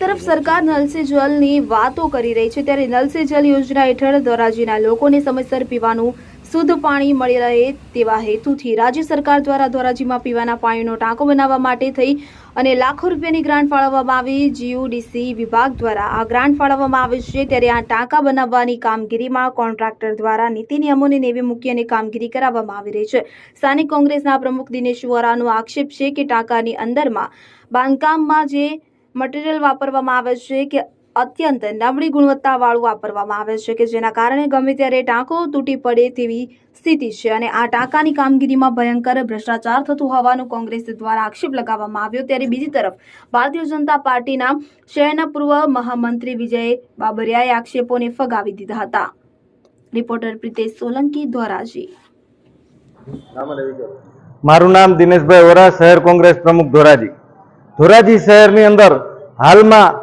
તરફ સરકાર નલ સે જલની વાતો કરી રહી છે. ત્યારે નલ સે જલ યોજના હેઠળ ધોરાજીના લોકોને સમયસર પીવાનું શુદ્ધ પાણી મળી રહે તેવા હેતુથી રાજ્ય સરકાર દ્વારા ધોરાજીમાં પીવાના પાણીનો ટાંકો બનાવવા માટે થઈ અને લાખો રૂપિયાની ગ્રાન્ટ ફાળવવામાં આવી. જીયુડીસી વિભાગ દ્વારા આ ગ્રાન્ટ ફાળવવામાં આવે છે. ત્યારે આ ટાંકા બનાવવાની કામગીરીમાં કોન્ટ્રાક્ટર દ્વારા નીતિ નિયમોને નેવી મૂકી અને કામગીરી કરાવવામાં આવી રહી છે. સ્થાનિક કોંગ્રેસના પ્રમુખ દિનેશ વોરાનો આક્ષેપ છે કે ટાંકાની અંદરમાં બાંધકામમાં જે મટીરિયલ વાપરવામાં આવે છે કે અત્યંત નબળી ગુણવત્તાવાળું વાપરવામાં આવે છે કે જેના કારણે ગમે ત્યારે ટાંકો તૂટી પડે તેવી સ્થિતિ છે અને આ ટાંકાની કામગીરીમાં ભયંકર ભ્રષ્ટાચાર થતું હોવાનું કોંગ્રેસ દ્વારા આક્ષેપ લગાવવામાં આવ્યો. ત્યારે બીજી તરફ ભારતીય જનતા પાર્ટીના શહેરના પૂર્વ મહામંત્રી વિજય બાબરિયાએ આક્ષેપોને ફગાવી દીધા હતા. રિપોર્ટર પ્રિતેશ સોલંકી ધોરાજી. મારું નામ દિનેશભાઈ વોરા શહેર કોંગ્રેસ પ્રમુખ ધોરાજી. ધોરાજી શહેરની અંદર હાલમાં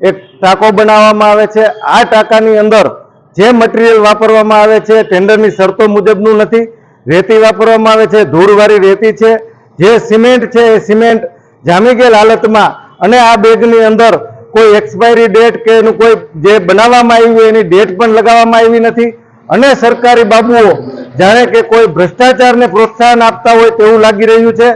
એક ટાંકો બનાવવામાં આવે છે. આ ટાંકાની અંદર જે મટીરિયલ વાપરવામાં આવે છે ટેન્ડરની શરતો મુજબનું નથી. રેતી વાપરવામાં આવે છે. ધૂળવાળી રેતી છે. જે સિમેન્ટ છે એ સિમેન્ટ જામી ગયેલ હાલતમાં અને આ બેગની અંદર કોઈ એક્સપાયરી ડેટ કે એનું કોઈ જે બનાવવામાં આવ્યું એની ડેટ પણ લગાવવામાં આવી નથી. અને સરકારી બાબુઓ જાણે કે કોઈ ભ્રષ્ટાચારને પ્રોત્સાહન આપતા હોય તેવું લાગી રહ્યું છે.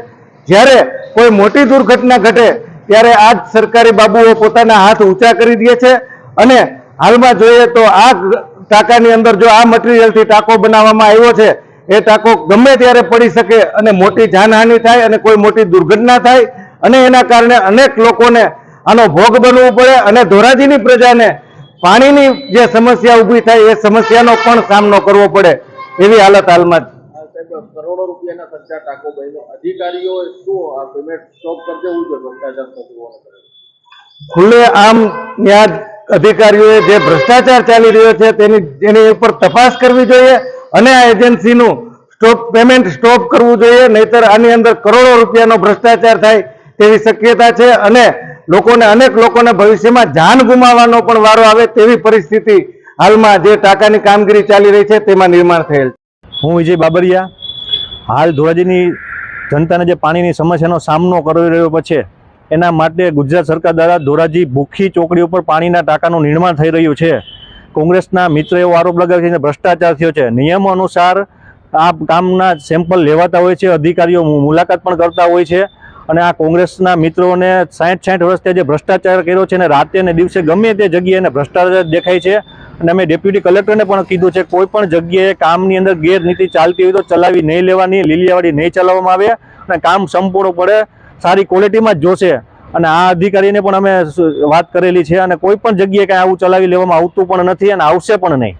જ્યારે કોઈ મોટી દુર્ઘટના ઘટે, ત્યારે આ જ સરકારી બાબુઓ પોતાના હાથ ઊંચા કરી દે છે અને હાલમાં જોઈએ તો આ ટાંકાની અંદર જો આ મટીરિયલથી ટાંકો બનાવવામાં આવ્યો છે, એ ટાંકો ગમે ત્યારે પડી શકે અને મોટી જાનહાનિ થાય અને કોઈ મોટી દુર્ઘટના થાય અને એના કારણે અનેક લોકોને આનો ભોગ બનવું પડે અને ધોરાજીની પ્રજાને પાણીની જે સમસ્યા ઊભી થાય, એ સમસ્યાનો પણ સામનો કરવો પડે એવી હાલત હાલમાં કરોડો રૂપિયાના ખર્ચા ટાકો બન્યો અધિકારીઓ શું આ પેમેન્ટ સ્ટોપ કરી દેવું છે ભ્રષ્ટાચાર થતું ખુલ્લે આમ ન્યાય અધિકારીઓએ જે ભ્રષ્ટાચાર ચાલી રહ્યો છે તેની એની ઉપર તપાસ કરવી જોઈએ અને આ એજન્સીનું સ્ટોપ પેમેન્ટ સ્ટોપ કરવું જોઈએ નહીતર આની અંદર કરોડો રૂપિયાનો ભ્રષ્ટાચાર થાય તેવી શક્યતા છે અને લોકોને અનેક લોકોને ભવિષ્યમાં જાન ગુમાવવાનો પણ વારો આવે તેવી પરિસ્થિતિ હાલમાં જે ટાંકાની કામગીરી ચાલી રહી છે તેમાં નિર્માણ થયેલ છે. હું વિજય બાબરિયા હાલ ધોરાજીની જનતાને જે પાણીની સમસ્યાનો સામનો કરી રહ્યો છે એના માટે ગુજરાત સરકાર દ્વારા ધોરાજી ભૂખી ચોકડી ઉપર પાણીના ટાંકાનું નિર્માણ થઈ રહ્યું છે. કોંગ્રેસના મિત્ર એવો આરોપ લગાવે છે ભ્રષ્ટાચાર થયો છે. નિયમો અનુસાર આ કામના સેમ્પલ લેવાતા હોય છે, અધિકારીઓ મુલાકાત પણ કરતા હોય છે અને આ કોંગ્રેસના મિત્રોને સાઠ સાઠ વર્ષથી જે ભ્રષ્ટાચાર કર્યો છે ને રાતે અને દિવસે ગમે તે જગ્યાએ ભ્રષ્ટાચાર દેખાય છે. અને અમે ડેપ્યુટી કલેક્ટરને પણ કીધું છે, કોઈ પણ જગ્યાએ કામની અંદર ગેરનીતિ ચાલતી હોય તો ચલાવી નહીં લેવાની, લીલિયાવાડી નહીં ચલાવવામાં આવે અને કામ સંપૂર્ણપણે સારી ક્વોલિટીમાં જ જોશે. અને આ અધિકારીને પણ અમે વાત કરેલી છે અને કોઈ પણ જગ્યાએ કાંઈ આવું ચલાવી લેવામાં આવતું પણ નથી અને આવશે પણ નહીં.